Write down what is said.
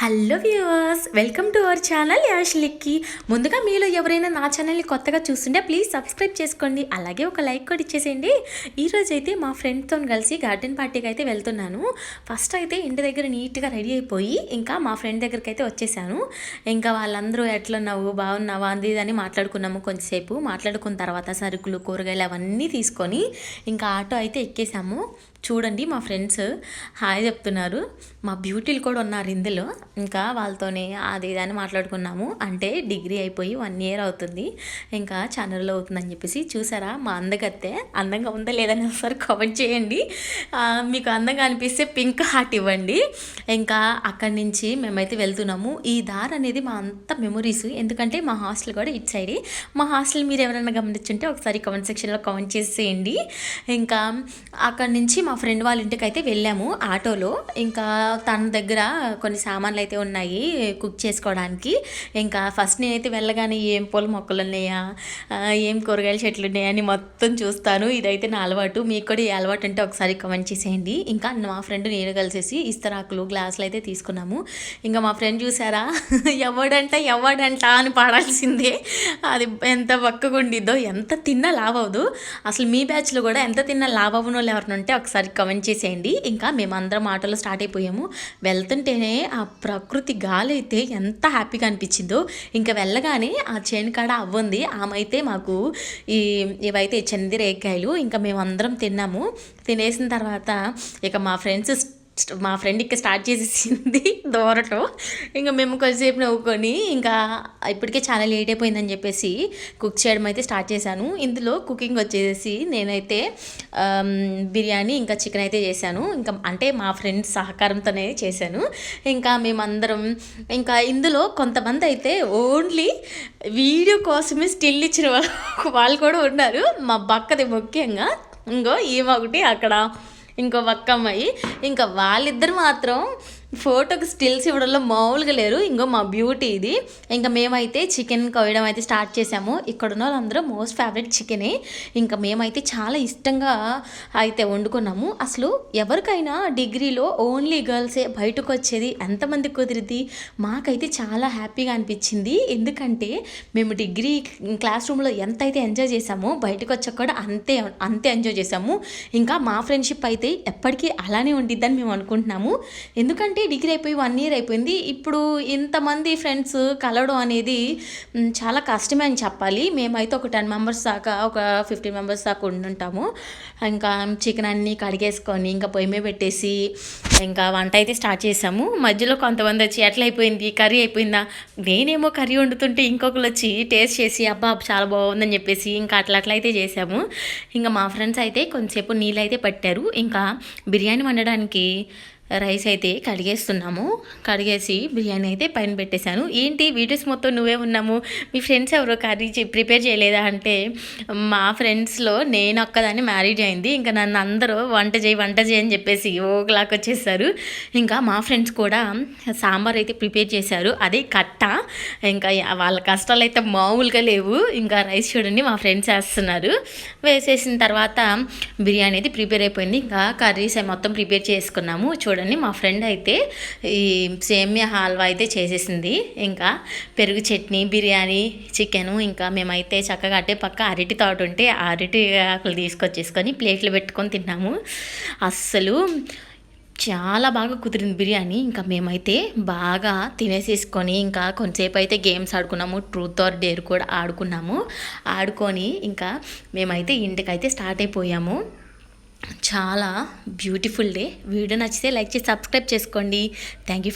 Hello viewers welcome to our channel యాష్లిక్కి ముందుగా మీలో ఎవరైనా నా ఛానల్ని కొత్తగా చూస్తుంటే ప్లీజ్ సబ్స్క్రైబ్ చేసుకోండి. అలాగే ఒక లైక్ కూడా ఇచ్చేసేయండి. ఈరోజు అయితే మా ఫ్రెండ్తో కలిసి గార్డెన్ పార్టీకి అయితే వెళ్తున్నాను. ఫస్ట్ అయితే ఇంటి దగ్గర నీట్గా రెడీ అయిపోయి ఇంకా మా ఫ్రెండ్ దగ్గరికి అయితే వచ్చేసాను. ఇంకా వాళ్ళందరూ ఎట్లున్నావు బాగున్నావా అంది అని మాట్లాడుకున్నాము కొంచెంసేపు. మాట్లాడుకున్న తర్వాత సరుకులు కూరగాయలు అవన్నీ తీసుకొని ఇంకా ఆటో అయితే ఎక్కేసాము. చూడండి మా ఫ్రెండ్స్ హాయ్ చెప్తున్నారు. మా బ్యూటీలు కూడా ఉన్నారు ఇందులో. ఇంకా వాళ్ళతోనే అది ఇది అని మాట్లాడుకున్నాము. అంటే డిగ్రీ అయిపోయి వన్ ఇయర్ అవుతుంది. ఇంకా ఛానల్లో అవుతుందని చెప్పేసి చూసారా మా అందగత్తే? అందంగా ఉందా లేదని ఒకసారి కామెంట్ చేయండి. మీకు అందంగా అనిపిస్తే పింక్ హార్ట్ ఇవ్వండి. ఇంకా అక్కడి నుంచి మేమైతే వెళ్తున్నాము. ఈ దారి అనేది మా అంత మెమొరీస్. ఎందుకంటే మా హాస్టల్ కూడా ఇటు సైడ్. మా హాస్టల్ మీరు ఎవరైనా గమనించుంటే ఒకసారి కామెంట్ సెక్షన్లో కామెంట్ చేసేయండి. ఇంకా అక్కడి నుంచి మా ఫ్రెండ్ వాళ్ళ ఇంటికి అయితే వెళ్ళాము ఆటోలో. ఇంకా తన దగ్గర కొన్ని సామాన్లు అయితే ఉన్నాయి కుక్ చేసుకోవడానికి. ఇంకా ఫస్ట్ నేనైతే వెళ్ళగానే ఏం పూల మొక్కలు ఉన్నాయా ఏం కూరగాయల చెట్లు ఉన్నాయా అని మొత్తం చూస్తాను. ఇదైతే నా అలవాటు. మీకు కూడా ఈ అలవాటు అంటే ఒకసారి కమెంట్ చేసేయండి. ఇంకా మా ఫ్రెండ్ నేను కలిసేసి ఇస్తరాకులు గ్లాసులు అయితే తీసుకున్నాము. ఇంకా మా ఫ్రెండ్ చూసారా? ఎవడంట ఎవడంట అని పాడాల్సిందే. అది ఎంత బక్కగా ఉండిద్దో ఎంత తిన్నా లావవదు అసలు మీ బ్యాచ్లో కూడా ఎంత తిన్నా లావ్ అవ్వని వాళ్ళు ఉంటే ఒకసారి కమెంట్ చేసేయండి. ఇంకా మేమందరం ఆటోలో స్టార్ట్ అయిపోయాము. వెళ్తుంటేనే ఆ ప్రకృతి గాలి అయితే ఎంత హ్యాపీగా అనిపించిందో. ఇంకా వెళ్ళగానే ఆ చేను కాడ అవ్వంది. ఆమె అయితే మాకు ఈ ఇవైతే చంది రేకాయలు ఇంకా మేమందరం తిన్నాము. తినేసిన తర్వాత ఇక మా ఫ్రెండ్స్ మా ఫ్రెండ్ ఇక్కడ స్టార్ట్ చేసేసింది దూరటం ఇంకా మేము కొద్దిసేపు నవ్వుకొని ఇంకా ఇప్పటికే చాలా లేట్ అయిపోయిందని చెప్పేసి కుక్ చేయడం అయితే స్టార్ట్ చేశాను. ఇందులో కుకింగ్ వచ్చేసి నేనైతే బిర్యానీ ఇంకా చికెన్ అయితే చేశాను. ఇంకా అంటే మా ఫ్రెండ్స్ సహకారంతోనే చేశాను. ఇంకా మేమందరం ఇంకా ఇందులో కొంతమంది అయితే ఓన్లీ వీడియో కోసమే స్టిల్ ఇచ్చిన వా- వాళ్ళు కూడా ఉన్నారు. మా బక్కది ముఖ్యంగా. ఇంకో ఈమె ఒకటి అక్కడ ఇంకో పక్క అమ్మాయి ఇంకా వాళ్ళిద్దరు మాత్రం ఫోటోకి స్టిల్స్ ఇవ్వడంలో మామూలుగా లేరు. ఇంకో మా బ్యూటీ ఇది. ఇంకా మేమైతే చికెన్ కోయడం అయితే స్టార్ట్ చేసాము ఇక్కడ ఉన్న వాళ్ళందరూ మోస్ట్ ఫేవరెట్ చికెనే. ఇంకా మేమైతే చాలా ఇష్టంగా అయితే వండుకున్నాము. అసలు ఎవరికైనా డిగ్రీలో ఓన్లీ గర్ల్సే బయటకు వచ్చేది ఎంతమంది కుదిరిద్ది? మాకైతే చాలా హ్యాపీగా అనిపించింది. ఎందుకంటే మేము డిగ్రీ క్లాస్ రూమ్లో ఎంత అయితే ఎంజాయ్ చేసామో బయటకు వచ్చాక కూడా అంతే అంతే ఎంజాయ్ చేసాము ఇంకా మా ఫ్రెండ్షిప్ అయితే ఎప్పటికీ అలానే ఉండిద్దని మేము అనుకుంటున్నాము. ఎందుకంటే డిగ్రీ అయిపోయి వన్ ఇయర్ అయిపోయింది. ఇప్పుడు ఇంతమంది ఫ్రెండ్స్ కలవడం అనేది చాలా కష్టమే అని చెప్పాలి. మేమైతే ఒక టెన్ మెంబర్స్ దాకా ఒక ఫిఫ్టీన్ మెంబర్స్ దాకా ఉండుంటాము. ఇంకా చికెన్ అన్నీ కడిగేసుకొని ఇంకా పొయ్యి మీద పెట్టేసి ఇంకా వంట అయితే స్టార్ట్ చేసాము. మధ్యలో కొంతమంది వచ్చి ఎట్లా అయిపోయింది? కర్రీ అయిపోయిందా? నేనేమో కర్రీ వండుతుంటే ఇంకొకరు వచ్చి టేస్ట్ చేసి అబ్బా చాలా బాగుందని చెప్పేసి ఇంకా అట్లా అట్లా అయితే చేసాము. ఇంకా మా ఫ్రెండ్స్ అయితే కొంతసేపు నీళ్ళు అయితే పట్టారు. ఇంకా బిర్యానీ వండడానికి రైస్ అయితే కడిగేస్తున్నాము. కడిగేసి బిర్యానీ అయితే పైన పెట్టేశాను. ఏంటి వీడియోస్ మొత్తం నువ్వే ఉన్నాము? మీ ఫ్రెండ్స్ ఎవరో కర్రీ ప్రిపేర్ చేయలేదా అంటే మా ఫ్రెండ్స్లో నేను ఒక్కదాన్ని మ్యారేజ్ అయింది. ఇంకా నన్ను అందరూ వంట చేయి వంట చేయి అని చెప్పేసి ఓలాక్ వచ్చేసారు. ఇంకా మా ఫ్రెండ్స్ కూడా సాంబార్ అయితే ప్రిపేర్ చేశారు. అదే కట్ట. ఇంకా వాళ్ళ కష్టాలు అయితే మామూలుగా లేవు. ఇంకా రైస్ చూడండి మా ఫ్రెండ్స్ వేస్తున్నారు. వేసేసిన తర్వాత బిర్యానీ అయితే ప్రిపేర్ అయిపోయింది. ఇంకా కర్రీస్ అవి మొత్తం ప్రిపేర్ చేసుకున్నాము. చూడండి మా ఫ్రెండ్ అయితే ఈ సేమియా హల్వా అయితే చేసేసింది. ఇంకా పెరుగు చట్నీ బిర్యానీ చికెను ఇంకా మేమైతే చక్కగా అటే పక్క అరటి తోట ఉంటే ఆ అరటి ఆకులు తీసుకొచ్చేసుకొని ప్లేట్లు పెట్టుకొని తిన్నాము. అస్సలు చాలా బాగా కుదిరింది బిర్యానీ. ఇంకా మేమైతే బాగా తినేసేసుకొని ఇంకా కొంతసేపు అయితే గేమ్స్ ఆడుకున్నాము. ట్రూత్ ఆర్ డేర్ కూడా ఆడుకున్నాము. ఆడుకొని ఇంకా మేమైతే ఇంటికైతే స్టార్ట్ అయిపోయాము. చాలా బ్యూటిఫుల్ డే వీడియో నచ్చితే లైక్ చేసి సబ్స్క్రైబ్ చేసుకోండి. Thank you